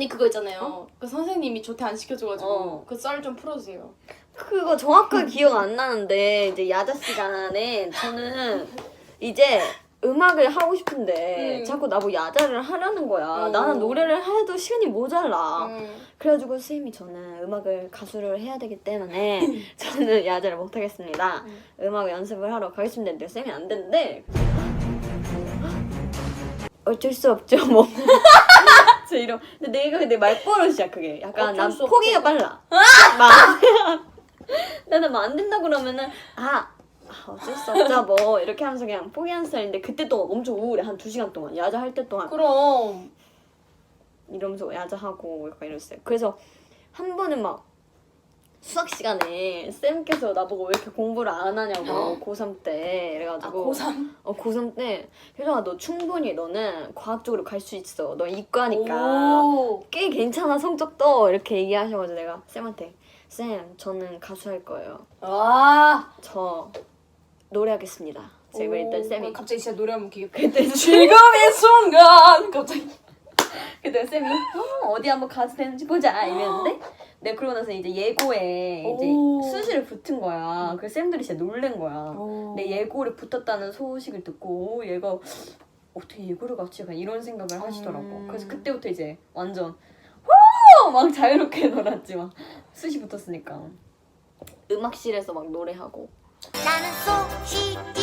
언니 그거 있잖아요. 그 선생님이 조퇴 안 시켜줘가지고 어. 그 썰 좀 풀어주세요. 그거 정확하게 기억 안 나는데 이제 야자 시간에 저는 이제 음악을 하고 싶은데 음. 자꾸 나보고 야자를 하라는 거야. 어. 나는 노래를 해도 시간이 모자라. 음. 그래가지고 선생님이 저는 음악을 가수를 해야 되기 때문에 저는 야자를 못 하겠습니다. 음. 음악 연습을 하러 가겠습니다. 근데 쌤이 안 된대. 어쩔 수 없죠 뭐. 저 이런. 근데 내가 근데 말버릇이야 그게. 약간 어쩔 난수 포기가. 빨라. 막 나는 뭐 안 된다 그러면은 아. 아, 어쩔 수 없자 뭐 이렇게 하면서 그냥 포기하는 스타일인데 그때 또 엄청 우울해 한 두 시간 동안 야자 할 때 동안 그럼 이러면서 야자하고 약간 이랬어요. 그래서 한 번은 막 수학 시간에 쌤께서 나보고 왜 이렇게 공부를 안 하냐고 고3 때아 이래가지고 고3 어 고3 때 혜정아 너 충분히 너는 과학 쪽으로 갈 수 있어. 너 이과니까 오. 꽤 괜찮아 성적도 이렇게 얘기하셔가지고 내가 쌤한테 쌤 저는 가수 할 거예요. 와. 저 노래하겠습니다. 제가 일단 오. 쌤이 갑자기 진짜 노래 한번 기겠다. 그때 지금의 순간 갑자기. 그때 쌤이 어, 어디 한번 가도 되는지 보자 이랬는데 내가 그러고 나서 이제 예고에 이제 오. 수시를 붙은 거야. 그래서 쌤들이 진짜 놀란 거야. 오. 내 예고를 붙었다는 소식을 듣고 오, 얘가 어떻게 예고를 갔지? 약간 이런 생각을 하시더라고. 음. 그래서 그때부터 이제 완전 후! 막 자유롭게 놀았지 막 수시 붙었으니까 음악실에서 막 노래하고 나는 꺼꺼멍